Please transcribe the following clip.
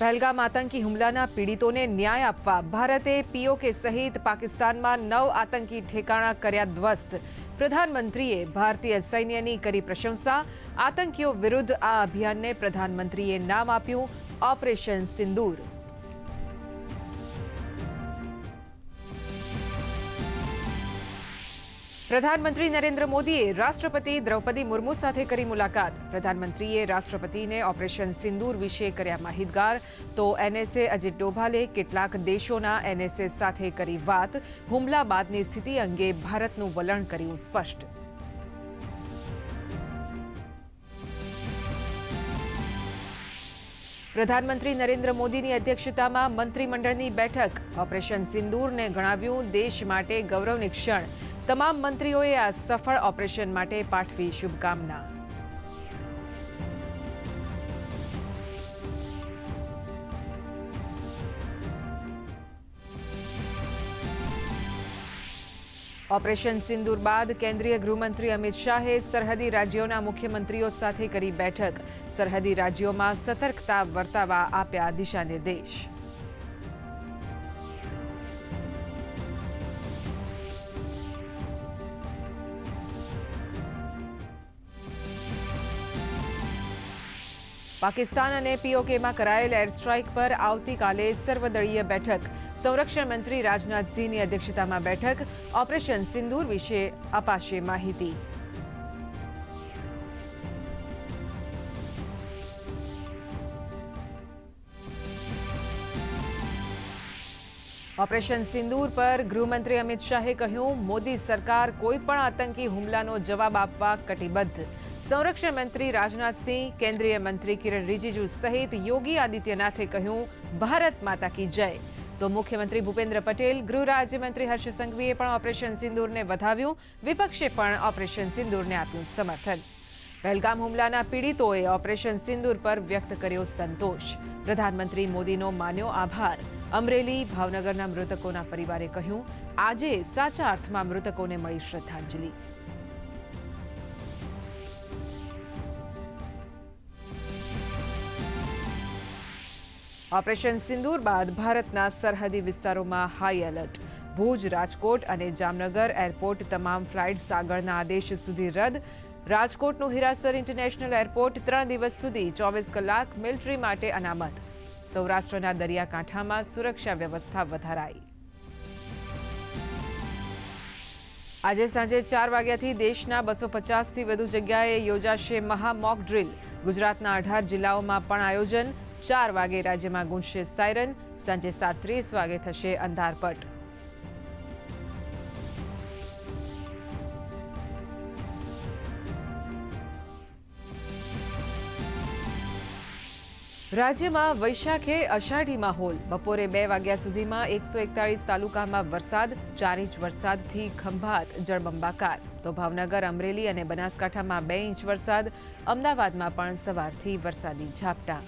પહેલગામ આતંકી હુમલાના પીડિતોને ન્યાય આપવા ભારતે પીઓકે સહિત પાકિસ્તાનમાં નવ આતંકી ઠેકાણા કર્યા ધ્વસ્ત. પ્રધાનમંત્રીએ ભારતીય સૈન્યની કરી પ્રશંસા. આતંકીઓ વિરુદ્ધ આ અભિયાનને પ્રધાનમંત્રીએ નામ આપ્યું ઓપરેશન સિંદૂર. પ્રધાનમંત્રી નરેન્દ્ર મોદીએ રાષ્ટ્રપતિ દ્રૌપદી મુર્મુ સાથે કરી મુલાકાત. પ્રધાનમંત્રીએ રાષ્ટ્રપતિને ઓપરેશન સિંદૂર વિશે કર્યા માહિતગાર. તો એનએસએ અજીત ડોભાલે કેટલાક દેશોના એનએસએ સાથે કરી વાત. હુમલા બાદની સ્થિતિ અંગે ભારતનું વલણ કર્યું સ્પષ્ટ. પ્રધાનમંત્રી નરેન્દ્ર મોદીની અધ્યક્ષતામાં મંત્રીમંડળની બેઠક. ઓપરેશન સિંદૂરને ગણાવ્યું દેશ માટે ગૌરવની ક્ષણ. તમામ મંત્રીઓએ આ સફળ ઓપરેશન માટે પાઠવી શુભકામના. ઓપરેશન સિંદૂર બાદ કેન્દ્રીય ગૃહમંત્રી અમિત શાહે સરહદી રાજ્યોના મુખ્યમંત્રીઓ સાથે કરી બેઠક. સરહદી રાજ્યોમાં સતર્કતા વર્તાવા આપ્યા દિશાનિર્દેશ. પાકિસ્તાન અને પીઓકેમાં કરાયેલ એર સ્ટ્રાઇક પર આવતીકાલે સર્વદળીય બેઠક. સંરક્ષણ મંત્રી રાજનાથસિંહની અધ્યક્ષતામાં બેઠક. ઓપરેશન સિંદૂર વિશે અપાશે માહિતી. ઓપરેશન સિંદૂર પર ગૃહમંત્રી અમિત શાહે કહ્યું, મોદી સરકાર કોઈ પણ આતંકી હુમલાનો જવાબ આપવા કટિબદ્ધ. સંરક્ષણ મંત્રી રાજનાથસિંહ કેન્દ્રીય મંત્રી કિરણ રિજિજુ સહિત યોગી આદિત્યનાથે કહ્યું, ભારત માતા કી જય. તો મુખ્યમંત્રી ભૂપેન્દ્ર પટેલ, ગૃહ રાજ્યમંત્રી હર્ષ સંઘવીએ પણ ઓપરેશન સિંદૂરને વધાવ્યું, વિપક્ષે પણ ઓપરેશન સિંદૂરને આપ્યું સમર્થન. પહેલગામ હુમલાના પીડિતોએ ઓપરેશન સિંદૂર પર વ્યક્ત કર્યો સંતોષ. પ્રધાનમંત્રી મોદીનો માન્યો આભાર. અમરેલી ભાવનગરના મૃતકોના પરિવારે કહ્યું, આજે સાચા અર્થમાં મૃતકોને મળી શ્રદ્ધાંજલિ. ઓપરેશન સિંદૂર બાદ ભારતના સરહદી વિસ્તારોમાં હાઈ એલર્ટ ભુજ, રાજકોટ અને જામનગર એરપોર્ટ તમામ ફ્લાઇટ્સ આગળના આદેશ સુધી રદ. રાજકોટનું હિરાસર ઇન્ટરનેશનલ એરપોર્ટ ત્રણ દિવસ સુધી ચોવીસ કલાક મિલિટરી માટે અનામત. સૌરાષ્ટ્રના દરિયાકાંઠામાં સુરક્ષા વ્યવસ્થા વધારાઈ. આજે સાંજે ચાર વાગ્યાથી દેશના બસો પચાસથી વધુ જગ્યાએ યોજાશે મહા ડ્રીલ. ગુજરાતના અઢાર જિલ્લાઓમાં પણ આયોજન. ચાર વાગે રાજ્યમાં ગુંજશે સાયરન. સાંજે સાત ત્રીસ વાગે થશે અંધારપટ. રાજ્યમાં વૈશાખે અષાઢી માહોલ બપોરે બે વાગ્યા સુધીમાં એકસો એકતાળીસ તાલુકામાં વરસાદ, ચાર ઇંચ વરસાદથી ખંભાત જળબંબાકાર. તો ભાવનગર, અમરેલી અને બનાસકાંઠામાં બે ઇંચ વરસાદ, અમદાવાદમાં પણ સવારથી વરસાદી ઝાપટા.